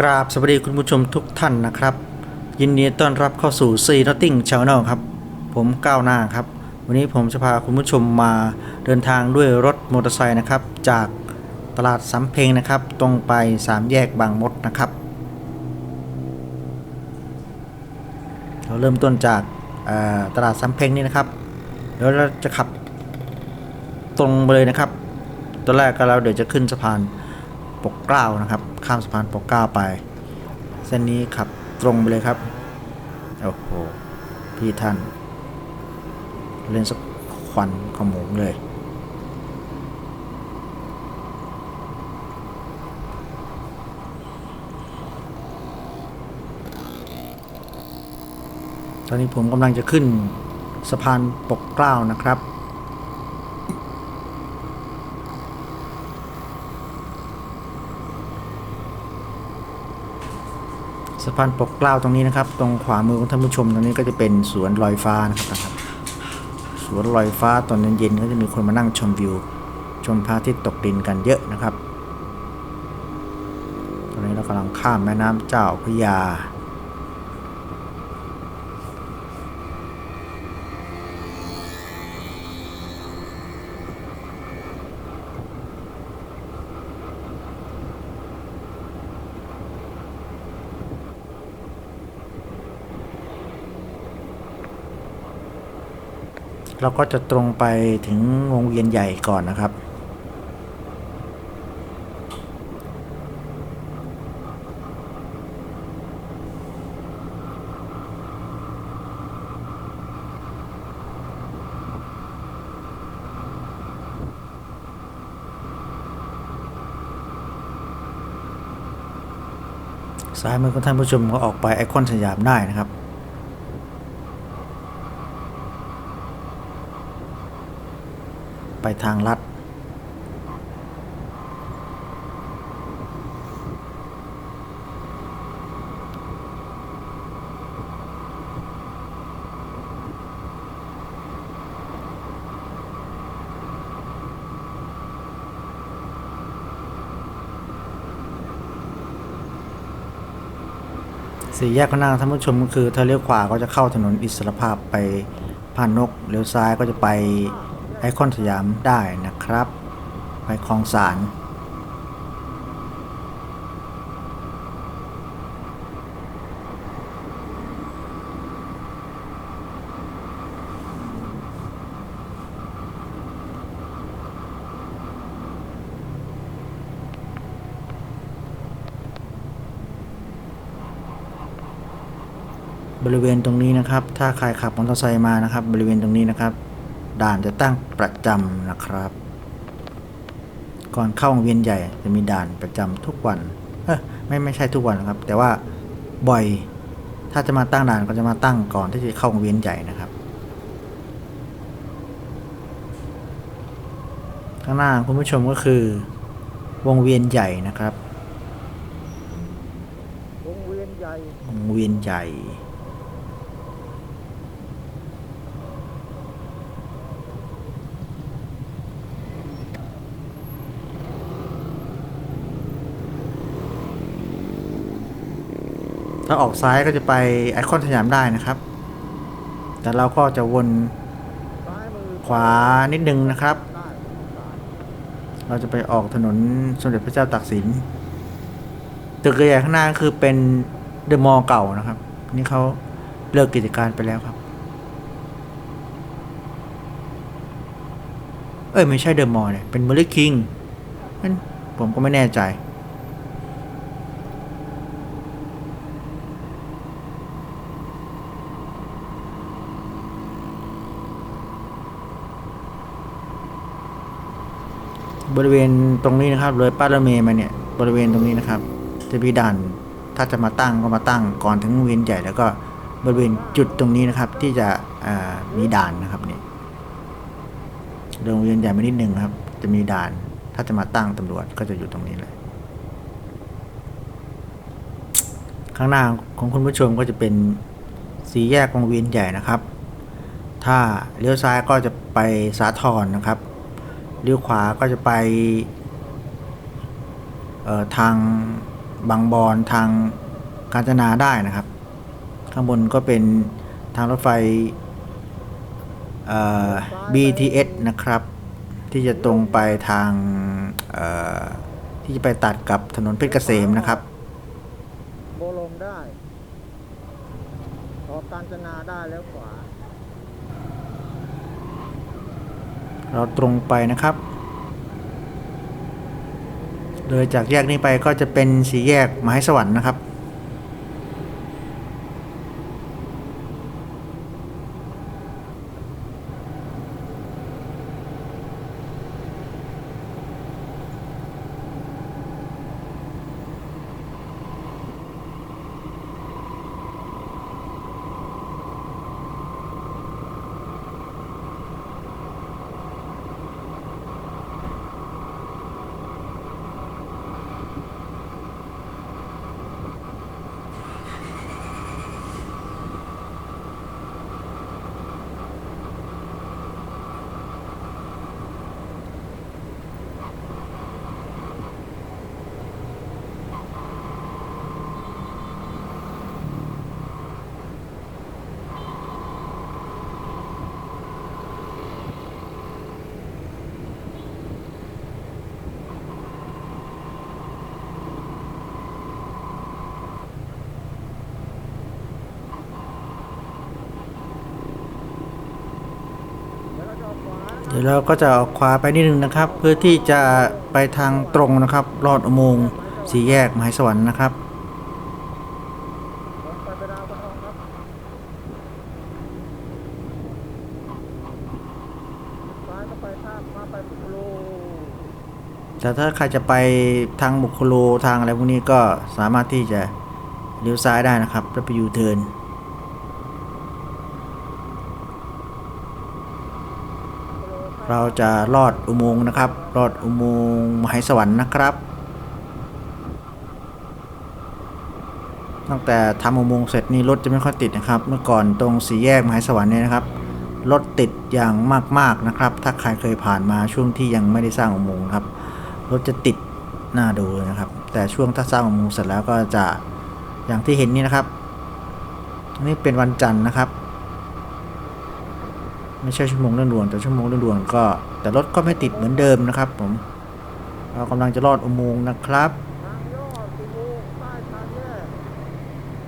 กราบสวัสดีคุณผู้ชมทุกท่านนะครับ ยินดีต้อนรับเข้าสู่ซีนอตติ้งช n แนลครับ ผมก้าวหน้าครับ วันนี้ผมจะพาคุณผู้ชมมาเดินทางด้วยรถมอเตอร์ไซค์นะครับ จากตลาดสำเพ็งนะครับ ตรงไปสามแยกบางมดนะครับ เราเริ่มต้นจากตลาดสำเพ็งนี่นะครับแล้วเราจะขับตรงไปเลยนะครับตอนแรกก็เราเดี๋ยวจะขึ้นสะพาน ปกเกล้านะครับ ข้ามสะพานปกเกล้าไป เส้นนี้ขับตรงไปเลยครับ โอ้โห พี่ท่าน เล่นสักควันขโมงเลยตอนนี้ผมกำลังจะขึ้นสะพานปกเกล้านะครับ สะพานปกเกล้าตรงนี้นะครับ ตรงขวามือของท่านผู้ชมตรงนี้ก็จะเป็นสวนลอยฟ้านะครับรบสวนลอยฟ้าตอนเย็นๆก็จะมีคนมานั่งชมวิว ชมพระอาทิตย์ตกดินกันเยอะนะครับ ตอนนี้เรากำลังข้ามแม่น้ำเจ้าพระยา เราก็จะตรงไปถึงวงเวียนใหญ่ก่อนนะครับ ซ้ายมือของท่านผู้ชมก็ออกไปไอคอนสยามได้นะครับ ไป ทางลัด สี่แยกข้างหน้าท่านผู้ชมก็คือถ้าเลี้ยวขวาก็จะเข้าถนนอิสรภาพไปผ่านนกเลี้ยวซ้ายก็จะไป ไอคอนสยามได้นะครับ ไปคลองสารบริเวณตรงนี้นะครับ ถ้าใครขับมอเตอร์ไซค์มานะครับ บริเวณตรงนี้นะครับ ด่านจะตั้งประจำนะครับ ก่อนเข้าวงเวียนใหญ่จะมีด่านประจำทุกวันเออไม่ไม่ใช่ทุกวันนะครับ แต่ว่าบ่อย ถ้าจะมาตั้งด่านก็จะมาตั้งก่อนที่จะเข้าวงเวียนใหญ่นะครับข้างหน้าคุณผู้ชมก็คือ วงเวียนใหญ่นะครับ วงเวียนใหญ่วงเวียนใหญ่ ถ้าออกซ้ายก็จะไปไอคอนสยามได้นะครับ แต่เราก็จะวนขวานิดนึงนะครับ เราจะไปออกถนนสมเด็จพระเจ้าตากสิน ตึกใหญ่ข้างหน้าคือเป็นเดอะมอลล์เก่านะครับ นี่เขาเลิกกิจการไปแล้วครับ เอ้ยไม่ใช่เดอะมอลล์เนี่ยเป็นเมอร์ลิคิงผมก็ไม่แน่ใจ บริเวณตรงนี้นะครับเลยป้ายรถเมย์มาเนี่ยบริเวณตรงนี้นะครับ จะมีด่านถ้าจะมาตั้งก็มาตั้งก่อนถึงเวียนใหญ่แล้วก็บริเวณจุดตรงนี้นะครับ ที่จะมีด่านนะครับเนี่ยเดินวงเวียนใหญ่มานิดหนึ่งครับ จะมีด่าน ถ้าจะมาตั้งตำรวจก็จะอยู่ตรงนี้เลยข้างหน้าของคุณผู้ชมก็จะเป็นสีแยกวงเวียนใหญ่นะครับ ถ้าเลี้ยวซ้ายก็จะไปสาทรนะครับ เลี้ยวขวาก็จะไปทางบางบอนทางกาญจนาได้นะครับ ข้างบนก็เป็นทางรถไฟ BTS นะครับ ที่จะตรงไปทางที่จะไปตัดกับถนนเพชรเกษมนะครับโบลงได้ออกกาญจนาได้แล้วขวา เราตรงไปนะครับ เลยจากแยกนี้ไปก็จะเป็นสีแยกไม้สวรรค์นะครับ ดี๋ยวเราก็จะออกขวาไปนิดนึงนะครับ เพื่อที่จะไปทางตรงนะครับลอดอุโมงค์สีแยกมหาสวรรค์นะครับลงไปไปดาวกระทองครับซ้ายก็ไปท่ามาไปปุโรแต่ถ้าใครจะไปทางบุคโลทางอะไรพวกนี้ก็สามารถที่จะเลี้ยวซ้ายได้นะครับแล้วไปยูเทิร์น เราจะลอดอุโมงค์นะครับ ลอดอุโมงค์มหาสวรรค์นะครับ ตั้งแต่ทำอุโมงค์เสร็จนี่รถจะไม่ค่อยติดนะครับ เมื่อก่อนตรงสี่แยกมหาสวรรค์เนี่ยนะครับ รถติดอย่างมากๆนะครับ ถ้าใครเคยผ่านมาช่วงที่ยังไม่ได้สร้างอุโมงค์ครับ รถจะติดหน้าดูนะครับ แต่ช่วงถ้าสร้างอุโมงค์เสร็จแล้วก็จะอย่างที่เห็นนี่นะครับ นี่เป็นวันจันทร์นะครับ ไม่ใช่ชั่วโมงเร่งด่วนแต่ชั่วโมงเร่งด่วนก็ แต่รถก็ไม่ติดเหมือนเดิมนะครับ ผมเรากำลังจะลอดอุโมงค์นะครับ ทางย่อสุโมงใต้ทางแยก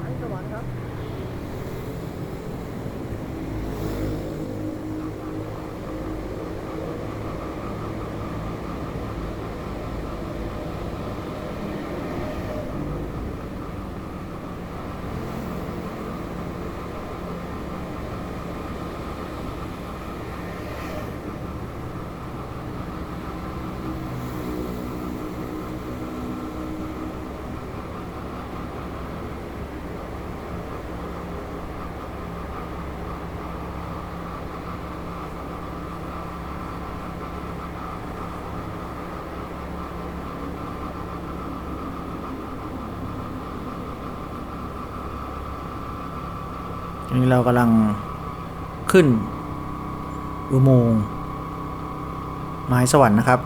ไอ้สวรรค์ครับ อั นนี้เรากำลังขึ้นอุโมงค์ไม้สวรรค์นะครับ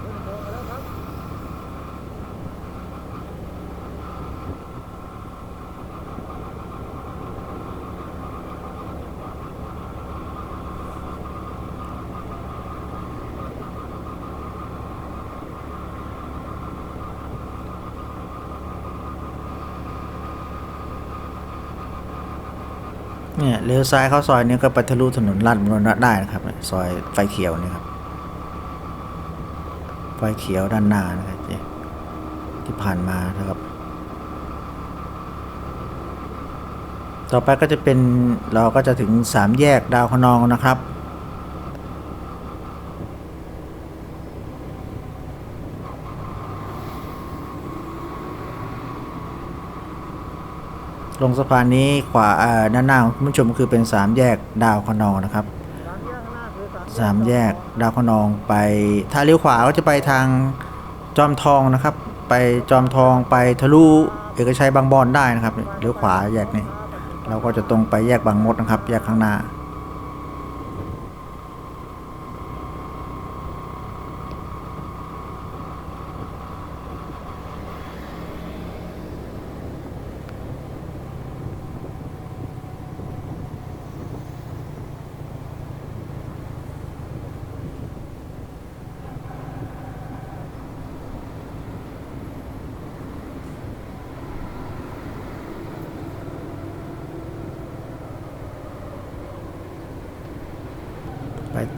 ขึ้นโมงมาแล้วครับ เนี่ยเลี้ยวซ้ายเข้าซอยนี้ก็ไปทะลุถนนลาดมรณะได้นะครับซอยไฟเขียวนี่ครับไฟเขียวด้านหน้านะครับที่ผ่านมานะครับ ต่อไปก็จะเป็นเราก็จะถึงสามแยกดาวคนองนะครับ ลงสะพานนี้ขวาเอ่อด้านหน้าของคุณผู้ชมคือเป็นสามแยกดาวคะนองนะครับสามแยกข้างหน้าคือสามแยกดาวคะนองไปถ้าเลี้ยวขวาก็จะไปทางจอมทองนะครับ ไปจอมทองไปทะลุเอกชัยบางบอนได้นะครับเลี้ยวขวาแยกนี้เราก็จะตรงไปแยกบางมดนะครับ แยกข้างหน้า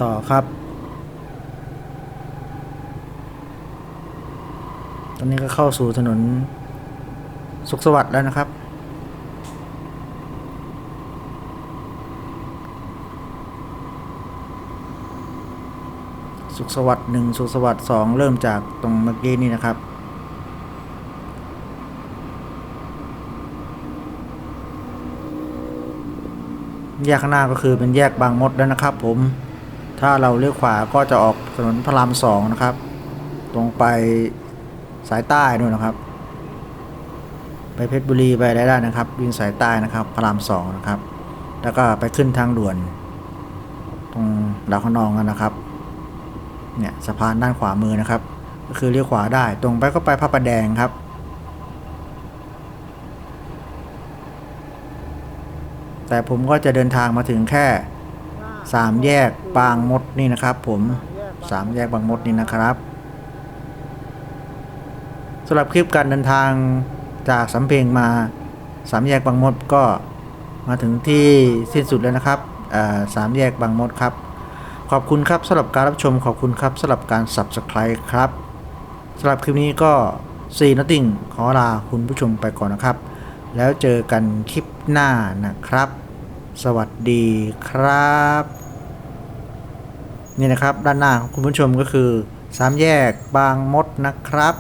ต่อครับ ตอนนี้ก็เข้าสู่ถนนสุขสวัสดิ์แล้วนะครับ สุขสวัสดิ์หนึ่งสุขสวัสดิ์สองเริ่มจากตรงเมื่อกี้นี่นะครับแยกข้างหน้าก็คือเป็นแยกบางมดแล้วนะครับผม ถ้าเราเลี้ยวขวาก็จะออกถนนพระรามสองนะครับ ตรงไปสายใต้นู่นนะครับ ไปเพชรบุรีไปได้ได้นะครับ วิ่งสายใต้นะครับพระรามสองนะครับ แล้วก็ไปขึ้นทางด่วน ตรงดาวขนองกันนะครับ เนี่ยสะพานด้านขวามือนะครับ ก็คือเลี้ยวขวาได้ ตรงไปก็ไปพระประแดงครับแต่ผมก็จะเดินทางมาถึงแค่ สามแยกบางมดนี่นะครับผมสามแยกบางมดนี่นะครับสำหรับคลิปการเดินทางจากสำเพ็งมาสามแยกบางมดก็มาถึงที่สิ้นสุดแล้วนะครับสามแยกบางมดครับ ขอบคุณครับสำหรับการรับชมขอบคุณครับสำหรับการ subscribe ครับสำหรับคลิปนี้ก็4 Nothing ขอลาคุณผู้ชมไปก่อนนะครับ แล้วเจอกันคลิปหน้านะครับ สวัสดีครับ นี่นะครับด้านหน้าของคุณผู้ชมก็คือสามแยกบางมดนะครับ